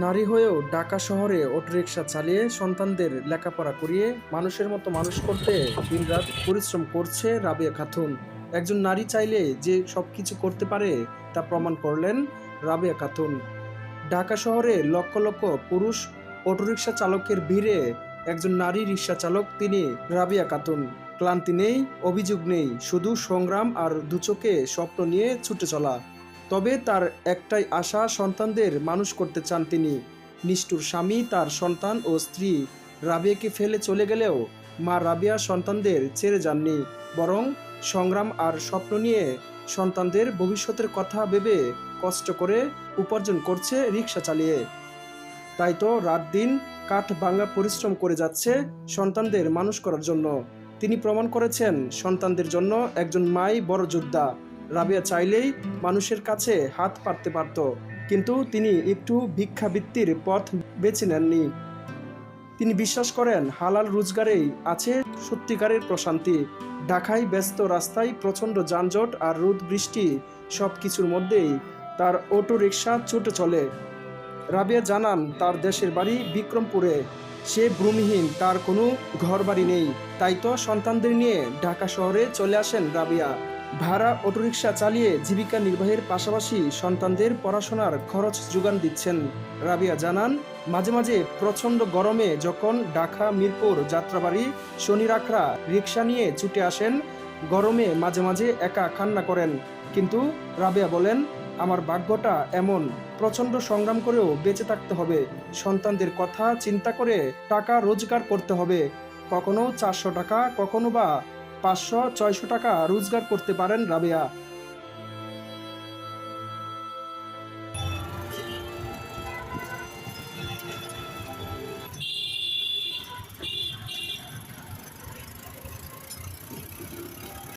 নারী হয়েও ঢাকা শহরে অটোরিকশা চালিয়ে সন্তানদের লেখাপড়া করিয়ে মানুষের মতো মানুষ করতে দিনরাত পরিশ্রম করছে রাবিয়া খাতুন। একজন নারী চাইলে যে সব কিছু করতে পারে তা প্রমাণ করলেন রাবিয়া খাতুন। ঢাকা শহরে লক্ষ লক্ষ পুরুষ অটোরিকশা চালকের ভিড়ে একজন নারী রিক্সা চালক তিনি রাবিয়া খাতুন। ক্লান্তি নেই, অভিযোগ নেই, শুধু সংগ্রাম আর দুচোখে স্বপ্ন নিয়ে ছুটে চলা। তবে তার একটাই আশা, সন্তানদের মানুষ করতে চান তিনি। নিষ্ঠুর স্বামী, তার সন্তান ও স্ত্রী রাবিয়াকে ফেলে চলে গেলেও মা রাবিয়া সন্তানদের ছেড়ে যাননি, বরং সংগ্রাম আর স্বপ্ন নিয়ে সন্তানদের ভবিষ্যতের কথা ভেবে কষ্ট করে উপার্জন করছে রিক্সা চালিয়ে। তাই তো রাত দিন কাঠ ভাঙা পরিশ্রম করে যাচ্ছে সন্তানদের মানুষ করার জন্য। তিনি প্রমাণ করেছেন সন্তানদের জন্য একজন মাই বড় যোদ্ধা। রাবিয়া চাইলেই মানুষের কাছে হাত পাততে পারত, কিন্তু তিনি একটু ভিক্ষাবৃত্তির পথ বেছে নেননি। তিনি বিশ্বাস করেন, হালাল রোজগারেই আছে সত্যিকারের প্রশান্তি। ঢাকায় ব্যস্ত রাস্তায় প্রচণ্ড যানজট আর রোদ বৃষ্টি সব কিছুর মধ্যেই তার অটো রিক্সা ছুটে চলে। রাবিয়া জানান, তার দেশের বাড়ি বিক্রমপুরে। সে ভূমিহীন, তার কোনো ঘর বাড়ি নেই। তাই তো সন্তানদের নিয়ে ঢাকা শহরে চলে আসেন রাবিয়া। ভাড়া অটোরিকশা চালিয়ে জীবিকা নির্বাহের পাশাপাশি সন্তানদের পড়াশোনার খরচ যোগান দিচ্ছেন। রাবিয়া জানান, মাঝে মাঝে প্রচণ্ড গরমে যখন ঢাকা, মিরপুর, যাত্রাবাড়ি শনি রাখরা রিক্সা নিয়ে ছুটে আসেন, গরমে মাঝে মাঝে একা কান্না করেন। কিন্তু রাবিয়া বলেন, আমার ভাগ্যটা এমন, প্রচণ্ড সংগ্রাম করেও বেঁচে থাকতে হবে। সন্তানদের কথা চিন্তা করে টাকা রোজগার করতে হবে। কখনো চারশো টাকা, কখনো বা পাঁচশো ছয়শো টাকা রোজগার করতে পারেন রাবেয়া।